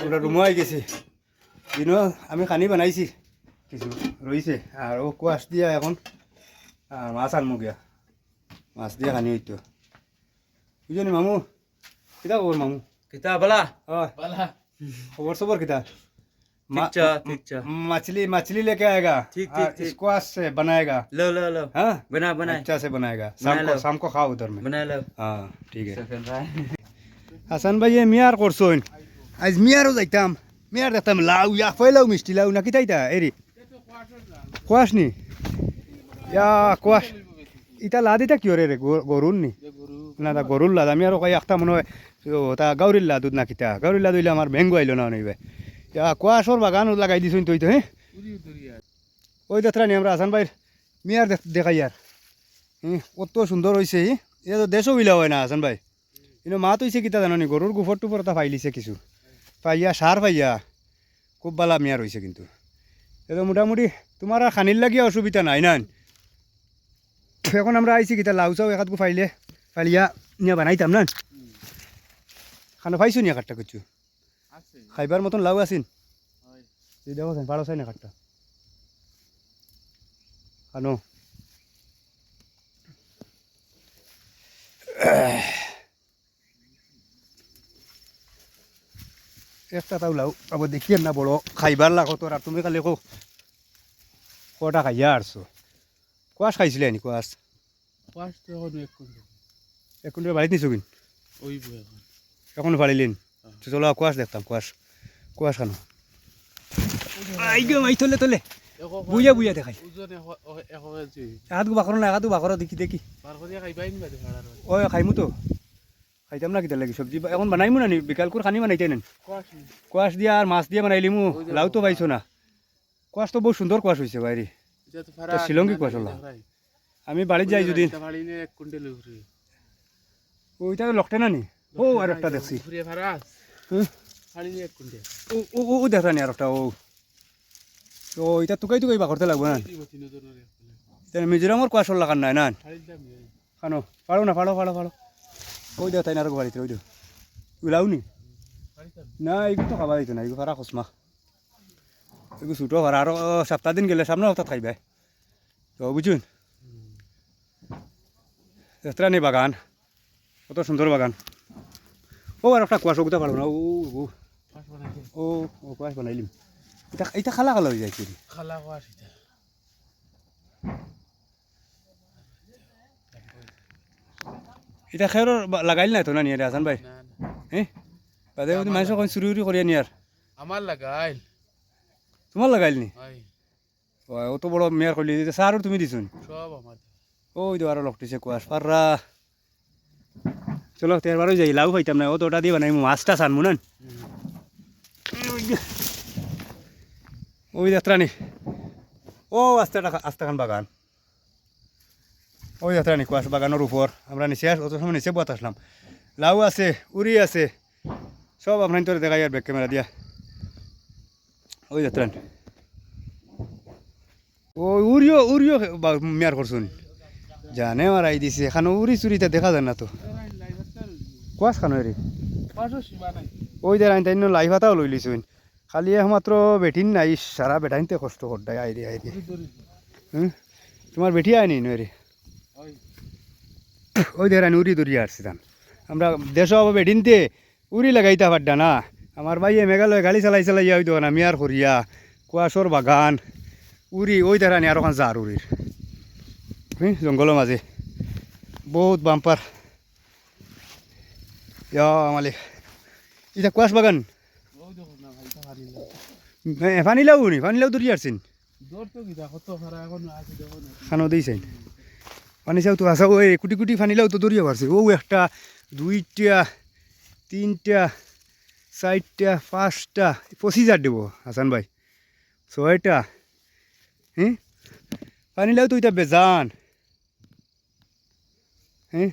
ওটা রুমও আই গেছে দিনও আমি খানি বানাইছি কিছু রয়েছে আর ও কোয়াশ দিয়া এখন আর মাছ আনমু গিয়া মাছ দিয়া খানি হইতো বুঝলি মামু কিতা খবর মামু किता बला हाँ बला खबर सबर किता ठीक चा ठीक चा मछली मछली लेके आएगा ठीक, हाँ, ठीक, ठीक। स्क्वाश से बनाएगा लो लो लो हाँ बना बना अच्छा से बनाएगा बना शाम को लो। शाम को खाओ उधर में बना लो हाँ ठीक है सकन भाई হাসান ভাই এ মিয়ার করছইন আজ মিয়ারও যাইতাম মিয়ার দেখতাম লাউ ইয়া ফয়লাও মিষ্টি লাউ নাকি তাইতা এরি কোয়াশ নি ইয়া কোয়াশ ইটা লাদ ইটা কিয় রে গরুর নি না তা গরুর লাদ আমি আরও কই একটা মনে হয় তা গাউরির লাদুত না কিতা গাউরির লাদ হইলে আমার ভেঙ্গু আইলো না নইবে ইয়া কোয়াশর বাগান লাগাই দিছইন তুই তো হ্যাঁ ওই দেখরা নি আমরা হাসান ভাই মিয়ার দেখ- দেখাই আর হুম কত সুন্দর হয়েছে এটা তো দেশও বিলা হয় না হাসান ভাই কিন্তু মা তো কিতা জানো নি গরুর গোবর টুপর এটা পাইলিছে কিছু পাইয়া সার পাইয়া খুব বালা মিয়ার হয়েছে কিন্তু। এটা মোটামুটি তোমার আর খানির লাগিয়া অসুবিধা নাই না। এখন আমরা আইছি কিতা লাউ চাউ একাত পাইলে পাইলিয়া নিয়ে বানাইতাম না। খানা পাইছো নি কাটটা করছ খাইবার মতন লাউ আছিন দেখো পাড়ো চাই না কাটটা খানো। একটা তাও লাউ আবার দেখিয়ে না বড় খাইবার লাগো তোর আর তুমি খালি কো কটা খাইয়া আসছো কোয়াশ খাইছিলে নি কোয়াশ পাঁচ তো এখন এক কুইন্টাল এক কুইন্টাল বাড়িতে নিছো কিন? ওই এখন। এখন ফাড়িলেন চলো কোয়াশ দেখতাম কোয়াশ কোয়াশ খানো। মাই তোলে তোলে বুইয়া বুইয়া দেখাই। একাত বাখর না একাতো বাখর দেখি দেখি। পার করে খাইবাই নি বাদে ভাড়ার ওই খাইমু তো। খাইতাম না কিতা লাগি? সবজি এখন বানাইমু না নি বিকাল করে খানি বানাইতে নেন। কোয়াশ কোয়াশ দিয়া আর মাছ দিয়া বানাইলিমু লাউ তো পাইছো না। কোয়াশ তো বহুত সুন্দর কোয়াশ হয়েছে বাইরে তা কোয়াশ হলা। আমি বাড়ি যাই যদি ওইটা লকটে না? নি ও আর একটা দেখছি। ও ও ও ও দেখা নি আর একটা ও তো এটা তুকাই তুকাই বা করতে লাগবো না মিজোরামর কোয়াশর লাগান নাই না খানো। ফাড়ো না ফাড়ো ফাড়ো ফাড়ো ওই দেখ তাই আর বাড়িতে ওই দেখ ওলাও নি? না এইগুলো তো খাবার দিত না এইগুলো ফারা খসমা এগুলো ছুটো ফারা আরও সপ্তাহ দিন গেলে সামনে সপ্তাহ খাইবে তো বুঝুন এতটা নেই বাগান? কত সুন্দর বাগান? ও আর একটা কুয়াশ ওগুলো পারব না ও ও ও কুয়াশ বানাইলিম এটা এটা খালা খালা হয়ে যাচ্ছে খালা কোয়াশ এটা বা- লাগাইলি নাই তো না নিয়ে হাসান ভাই? না না হ্যাঁ বাদে মানুষ অকণ চুরি উৰি কৰি নিয়াৰ। আমার লাগাইল। তোমাৰ লাগাইলি নি? ও অত বড় মেয়ার করলি সারও তুমি দিছুন সব আমার ওই তো আরও লকটিছে কুয়াশ পাররা চলো তের বারো যাই লাউ খাইতাম না ও তো ওটা দিয়ে বানাই মাছটা সানমু না ওই যাত্রা নি? ও আস্তাটা আস্তাখান বাগান। ওই যাত্রা কুয়াশ বাগানের উপর আমরা নিচে অত সময় নিচে বত আসলাম লাউ আছে উড়ি আছে সব আপনার তোর দেখাই আর ব্যাক ক্যামেরা দিয়া ওই যাত্রা ও উড়িও উড়িও মেয়ার করছুন জানে মারাই দিছে এখানে উড়ি চুরিতে দেখা যায় না তো কোয়াশ খানো রে ওই যে আইন তাইন লাই ভাতাও লই লিছুন খালি একমাত্র বেঠিন নাই সারা বেটাইনতে কষ্ট করতাই আইরে আইরে তোমার বেঠি আইনি নয় রে ওই আইন উড়ি দূরিয়ে আসছি তান আমরা দেশ হবে বেঠিনতে উড়ি লাগাইতে পারডা না। আমার ভাইয়ে মেঘালয় গাড়ি চালাই চালাই যাই তো না মিয়ার করিয়া কুয়াশর বাগান উড়ি ওই দেখা নি আর ওখান যার উড়ির। হুম জঙ্গলের মাঝে। বহুত বাম্পার। ইয়া মালিক। এটা কুয়াশ বাগান? ওই ফানিলাও নি ফানিলাও আসছেন। দৌড় তো কি দেখো তো ভাড়া এখন আছে দেখো না। খানো দিয়েছেন পানি চাও তো আসা ওই কুটি কুটি ফানিলাও তো দরিয়া পারছে ও একটা, দুইটা, তিনটা চারটা পাঁচটা পঁচিশ হাজার দেবো হাসান ভাই। ছয়টা। হ্যাঁ পানিলাও তো এটা বেজান। হ্যাঁ